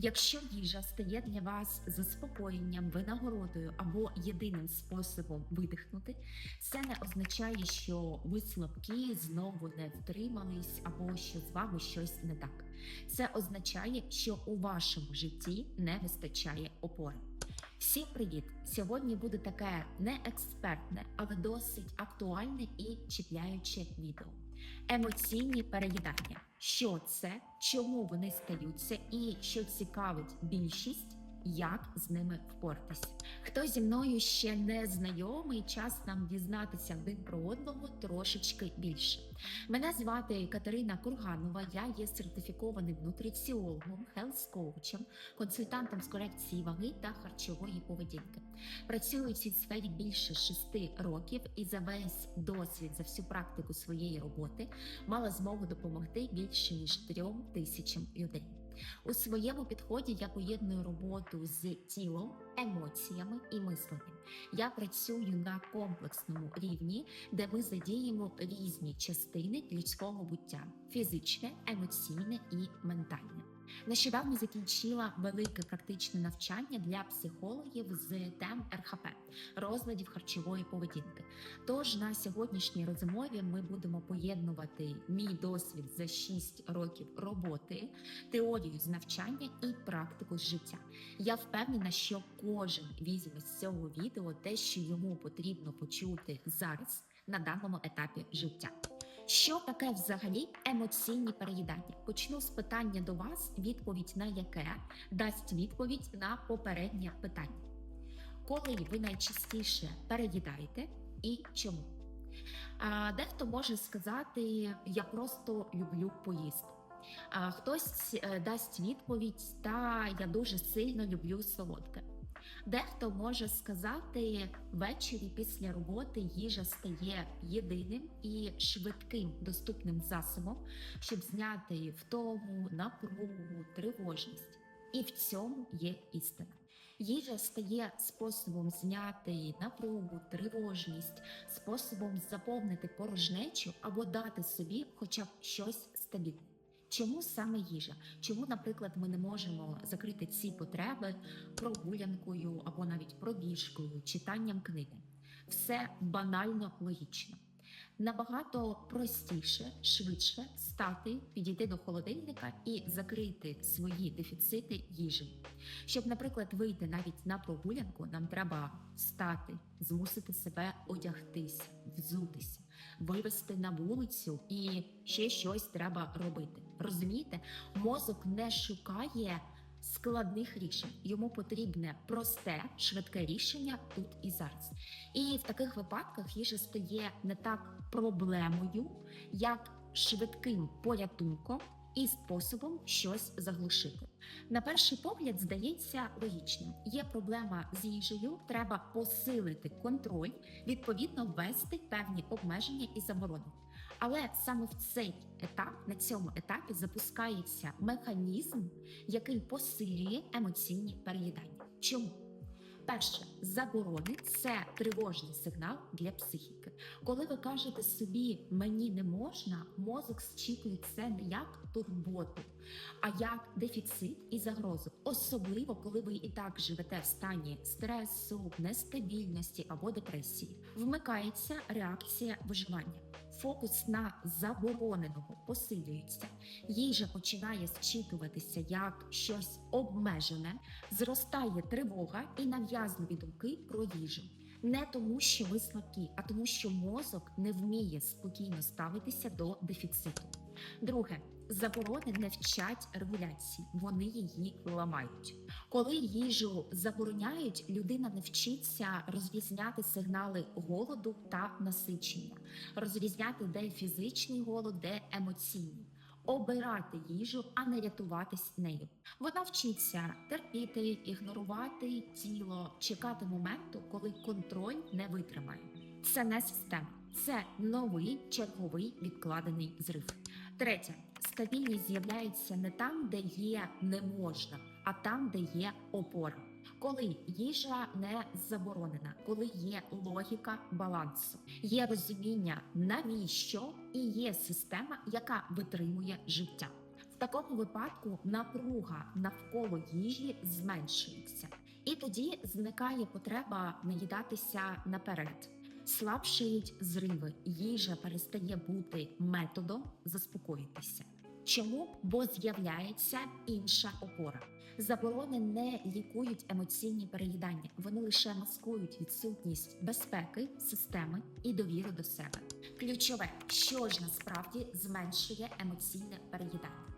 Якщо їжа стає для вас заспокоєнням, винагородою або єдиним способом видихнути, це не означає, що ви слабкі, знову не втримались, або що з вами щось не так. Це означає, що у вашому житті не вистачає опори. Всім привіт! Сьогодні буде таке не експертне, але досить актуальне і чіпляюче відео. Емоційні переїдання. Що це, чому вони стаються, і що цікавить більшість, як з ними впоратися. Хто зі мною ще не знайомий, час нам дізнатися один про одного трошечки більше. Мене звати Катерина Курганова. Я є сертифікованим нутриціологом, хелс-коучем, консультантом з корекції ваги та харчової поведінки. Працюю в цій сфері більше шести років і за весь досвід за всю практику своєї роботи мала змогу допомогти більше ніж трьом тисячам людей. У своєму підході я поєдную роботу з тілом, емоціями і мисленням. Я працюю на комплексному рівні, де ми задіємо різні частини людського буття: фізичне, емоційне і ментальне. Нещодавно закінчила велике практичне навчання для психологів з тем РХП розладів харчової поведінки. Тож на сьогоднішній розмові ми будемо поєднувати мій досвід за 6 років роботи, теорію з навчання і практику з життя. Я впевнена, що кожен візьме з цього відео те, що йому потрібно почути зараз на даному етапі життя. Що таке взагалі емоційні переїдання? Почну з питання до вас, відповідь на яке дасть відповідь на попереднє питання. Коли ви найчастіше переїдаєте і чому? А, Дехто може сказати, я просто люблю поїсти. А хтось е, дасть відповідь, та я дуже сильно люблю солодке. Дехто може сказати, ввечері після роботи їжа стає єдиним і швидким доступним засобом, щоб зняти втому, напругу, тривожність. І в цьому є істина. Їжа стає способом зняти напругу, тривожність, способом заповнити порожнечу або дати собі хоча б щось стабільне. Чому саме їжа? Чому, наприклад, ми не можемо закрити ці потреби прогулянкою або навіть пробіжкою, читанням книги? Все банально логічно. Набагато простіше, швидше стати, підійти до холодильника і закрити свої дефіцити їжі. Щоб, наприклад, вийти навіть на прогулянку, нам треба встати, змусити себе одягтися, взутися, вивести на вулицю і ще щось треба робити. Розумієте, мозок не шукає складних рішень. Йому потрібне просте, швидке рішення тут і зараз. І в таких випадках їжа стає не так проблемою, як швидким порятунком і способом щось заглушити. На перший погляд здається логічним. Є проблема з їжею, треба посилити контроль, відповідно ввести певні обмеження і заборони. Але саме в цей етап, на цьому етапі, запускається механізм, який посилює емоційні переїдання. Чому? Перше, заборони це тривожний сигнал для психіки. Коли ви кажете собі мені не можна, мозок зчитує це не як турботу, а як дефіцит і загрозу, особливо коли ви і так живете в стані стресу, нестабільності або депресії. Вмикається реакція виживання. Фокус на забороненого посилюється, їжа починає зчитуватися як щось обмежене, зростає тривога і нав'язливі думки про їжу. Не тому, що ви слабкі, а тому, що мозок не вміє спокійно ставитися до дефіциту. Друге, заборони не вчать регуляції, вони її ламають. Коли їжу забороняють, людина не вчиться розрізняти сигнали голоду та насичення, розрізняти, де фізичний голод, де емоційний. Обирати їжу, а не рятуватись нею. Вона вчиться терпіти, ігнорувати тіло, чекати моменту, коли контроль не витримає. Це не система, це новий черговий відкладений зрив. Третє, стабільність з'являється не там, де є не можна, а там, де є опора. Коли їжа не заборонена, коли є логіка балансу, є розуміння, навіщо і є система, яка витримує життя. В такому випадку напруга навколо їжі зменшується, і тоді зникає потреба наїдатися наперед. Слабшають зриви, їжа перестає бути методом заспокоїтися. Чому? Бо з'являється інша опора. Заборони не лікують емоційні переїдання, вони лише маскують відсутність безпеки, системи і довіри до себе. Ключове, що ж насправді зменшує емоційне переїдання.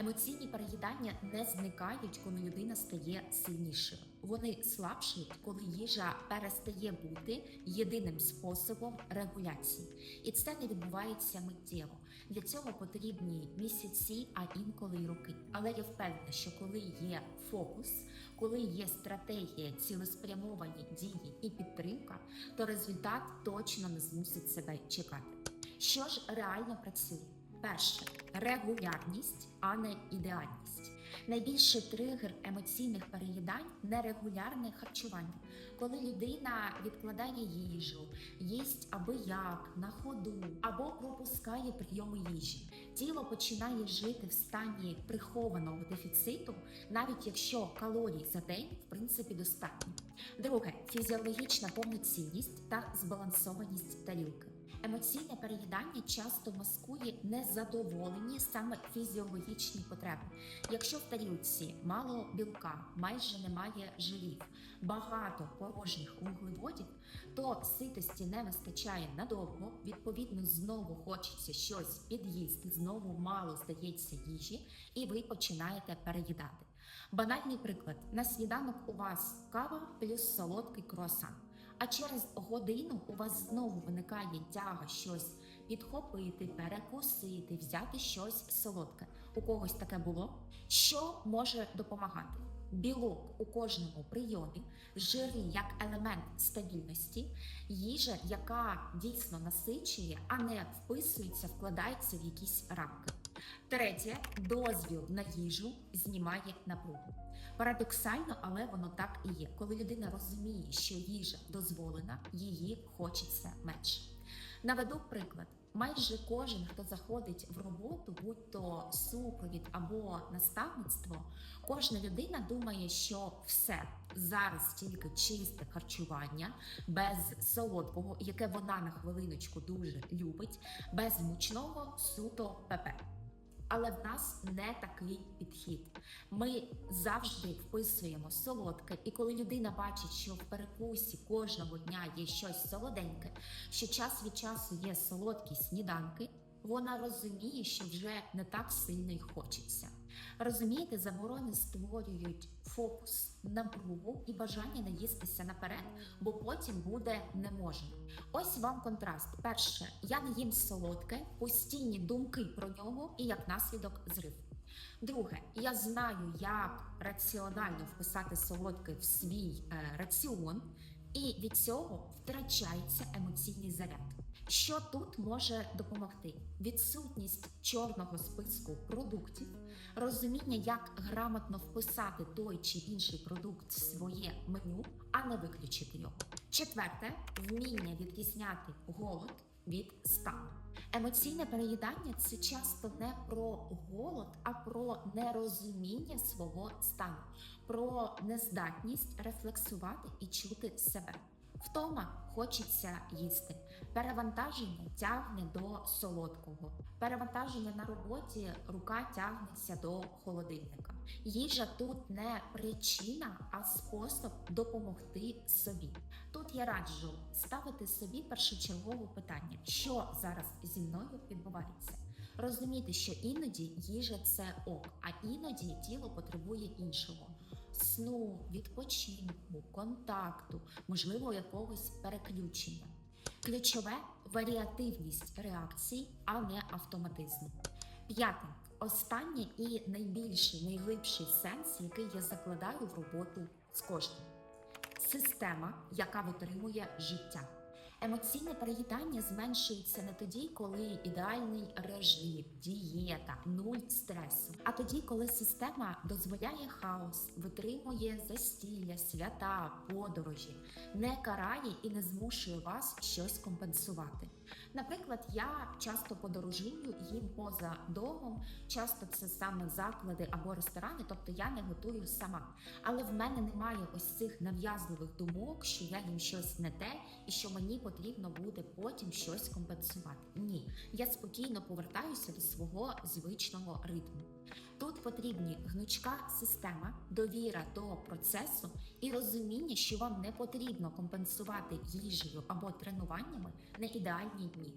Емоційні переїдання не зникають, коли людина стає сильнішою. Вони слабшають, коли їжа перестає бути єдиним способом регуляції, і це не відбувається миттєво. Для цього потрібні місяці, а інколи й роки. Але я впевнена, що коли є фокус, коли є стратегія, цілеспрямовані дії і підтримка, то результат точно не змусить себе чекати. Що ж реально працює? Перше регулярність, а не ідеальність. Найбільший тригер емоційних переїдань нерегулярне харчування. Коли людина відкладає їжу, їсть аби як на ходу або пропускає прийоми їжі, тіло починає жити в стані прихованого дефіциту, навіть якщо калорій за день в принципі достатньо. Друге фізіологічна повноцінність та збалансованість тарілки. Емоційне переїдання часто маскує незадоволені саме фізіологічні потреби. Якщо в тарілці мало білка, майже немає жирів, багато порожніх вуглеводів, то ситості не вистачає надовго. Відповідно, знову хочеться щось під'їсти, знову мало здається їжі, і ви починаєте переїдати. Банальний приклад: на сніданок у вас кава плюс солодкий круасан. А через годину у вас знову виникає тяга щось підхопити, перекусити, взяти щось солодке. У когось таке було. Що може допомагати? Білок у кожному прийомі, жири як елемент стабільності, їжа, яка дійсно насичує, а не вписується, вкладається в якісь рамки. Третє, дозвіл на їжу знімає напругу. Парадоксально, але воно так і є. Коли людина розуміє, що їжа дозволена, її хочеться менше. Наведу приклад. Майже кожен, хто заходить в роботу, будь то супровід або наставництво, кожна людина думає, що все зараз тільки чисте харчування, без солодкого, яке вона на хвилиночку дуже любить, без мучного суто ПП. Але в нас не такий підхід. Ми завжди вписуємо солодке, і коли людина бачить, що в перекусі кожного дня є щось солоденьке, що час від часу є солодкі сніданки, вона розуміє, що вже не так сильно й хочеться. Розумієте, заборони створюють фокус, напругу і бажання наїстися наперед, бо потім буде не можна. Ось вам контраст. Перше, я не їм солодке, постійні думки про нього і як наслідок зрив. Друге, я знаю, як раціонально вписати солодке в свій е, раціон, і від цього втрачається емоційний заряд. Що тут може допомогти? Відсутність чорного списку продуктів, розуміння, як грамотно вписати той чи інший продукт в своє меню, а не виключити його. Четверте вміння відрізняти голод від стану. Емоційне переїдання це часто не про голод, а про нерозуміння свого стану, про нездатність рефлексувати і чути себе. Втома хочеться їсти. Перевантаження тягне до солодкого. Перевантаження на роботі рука тягнеться до холодильника. Їжа тут не причина, а спосіб допомогти собі. Тут я раджу ставити собі першочергове питання, що зараз зі мною відбувається. Розуміти, що іноді їжа це ок, а іноді тіло потребує іншого сну, відпочинку, контакту, можливо, якогось переключення. Ключове варіативність реакцій, а не автоматизм. П'яте. Останній і найбільший, найглибший сенс, який я закладаю в роботу з кожним. Система, яка витримує життя. Емоційне переїдання зменшується не тоді, коли ідеальний режим, дієта, нуль стресу, а тоді, коли система дозволяє хаос, витримує застілля, свята, подорожі, не карає і не змушує вас щось компенсувати. Наприклад, я часто подорожую, їм поза домом. Часто це саме заклади або ресторани, тобто я не готую сама. Але в мене немає ось цих нав'язливих думок, що я їм щось не те і що мені потрібно буде потім щось компенсувати. Ні, я спокійно повертаюся до свого звичного ритму. Тут потрібні гнучка система, довіра до процесу і розуміння, що вам не потрібно компенсувати їжею або тренуваннями на ідеальні дні.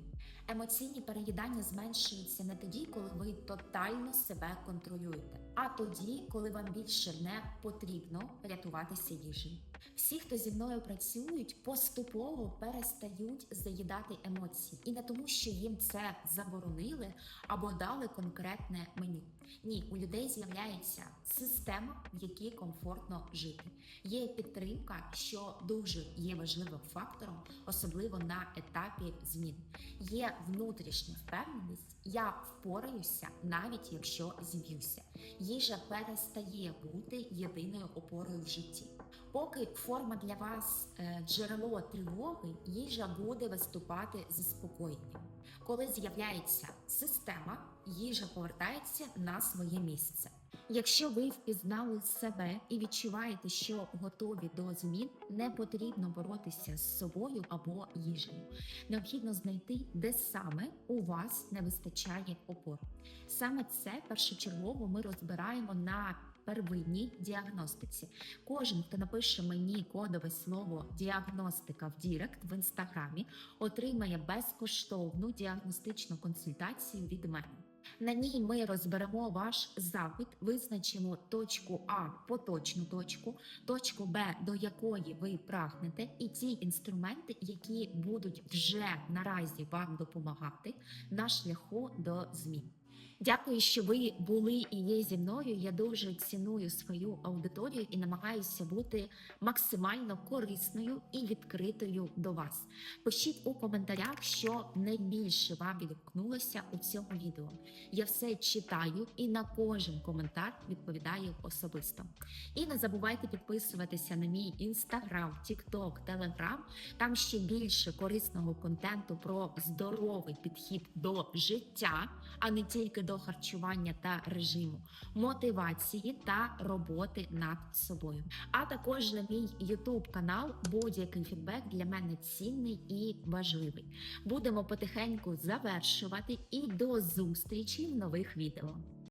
Емоційні переїдання зменшуються не тоді, коли ви тотально себе контролюєте, а тоді, коли вам більше не потрібно рятуватися їжею. Всі, хто зі мною працюють, поступово перестають заїдати емоції, і не тому, що їм це заборонили або дали конкретне меню. Ні, у людей з'являється система, в якій комфортно жити. Є підтримка, що дуже є важливим фактором, особливо на етапі змін. Є внутрішня впевненість, я впораюся, навіть якщо зіб'юся. Їжа перестає бути єдиною опорою в житті. Поки форма для вас е, джерело тривоги, їжа буде виступати заспокоєнням. Коли з'являється система, їжа повертається на своє місце. Якщо ви впізнали себе і відчуваєте, що готові до змін, не потрібно боротися з собою або їжею. Необхідно знайти, де саме у вас не вистачає опор. Саме це першочергово ми розбираємо на первинній діагностиці. Кожен, хто напише мені кодове слово діагностика в Дірект в інстаграмі, отримає безкоштовну діагностичну консультацію від мене. На ній ми розберемо ваш запит, визначимо точку А поточну точку, точку Б, до якої ви прагнете, і ті інструменти, які будуть вже наразі вам допомагати на шляху до змін. Дякую, що ви були і є зі мною. Я дуже ціную свою аудиторію і намагаюся бути максимально корисною і відкритою до вас. Пишіть у коментарях, що найбільше вам відгукнулося у цьому відео. Я все читаю і на кожен коментар відповідаю особисто. І не забувайте підписуватися на мій інстаграм, тікток, телеграм. Там ще більше корисного контенту про здоровий підхід до життя, а не тільки до харчування та режиму, мотивації та роботи над собою. А також на мій YouTube канал будь-який фідбек для мене цінний і важливий. Будемо потихеньку завершувати і до зустрічі в нових відео.